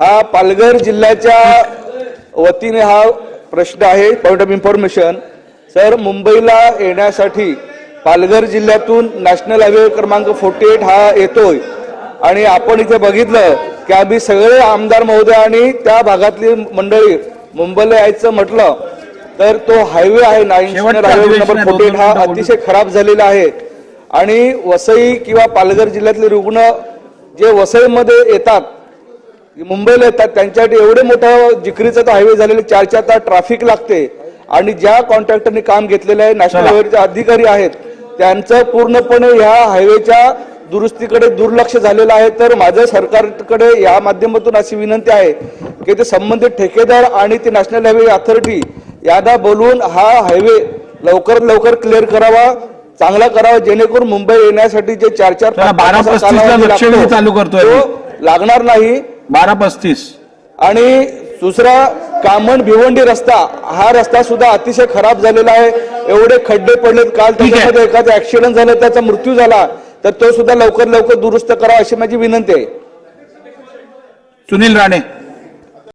हा पालघर जिल्ह्याच्या वतीने हा प्रश्न आहे पॉईंट ऑफ इन्फॉर्मेशन सर मुंबईला येण्यासाठी पालघर जिल्ह्यातून नॅशनल हायवे क्रमांक फोर्टी एट हा येतोय. आणि आपण इथे बघितलं की आम्ही सगळे आमदार महोदय आणि त्या भागातली मंडळी मुंबईला यायचं म्हटलं तर तो हायवे आहे national highway number forty eight हा अतिशय खराब झालेला आहे. आणि वसई किंवा पालघर जिल्ह्यातले रुग्ण जे वसईमध्ये येतात मुंबईला येतात त्यांच्यासाठी एवढे मोठं जिकरीचा तो हायवे झालेले चार चार तास ट्रॅफिक लागते आणि ज्या कॉन्ट्रॅक्टरने काम घेतलेलं आहे नॅशनल. हायवेचे अधिकारी आहेत त्यांचं पूर्णपणे ह्या हायवेच्या दुरुस्तीकडे दुर्लक्ष झालेलं आहे तर माझं सरकारकडे या माध्यमातून अशी विनंती आहे की ते संबंधित ठेकेदार आणि ते नॅशनल हायवे अथॉरिटी यांना बोलवून हा हायवे लवकरात लवकर क्लिअर करावा चांगला करावा जेणेकरून मुंबई येण्यासाठी जे चार चार चला, पाच तासाचा 12:35 ला कालावधी लक्षवेधी लागतो, चालू करतोय. तो लागणार नाही बारा पस्तीस. आणि दुसरा कामण भिवंडी रस्ता हा रस्ता सुद्धा अतिशय खराब झालेला आहे. एवढे खड्डे पडलेत. काल. त्याच्यामध्ये एखादा ऍक्सिडेंट झाला त्याचा मृत्यू झाला तर तो सुद्धा लवकर लवकर दुरुस्त करावा अशी माझी विनंती आहे. सुनील राणे.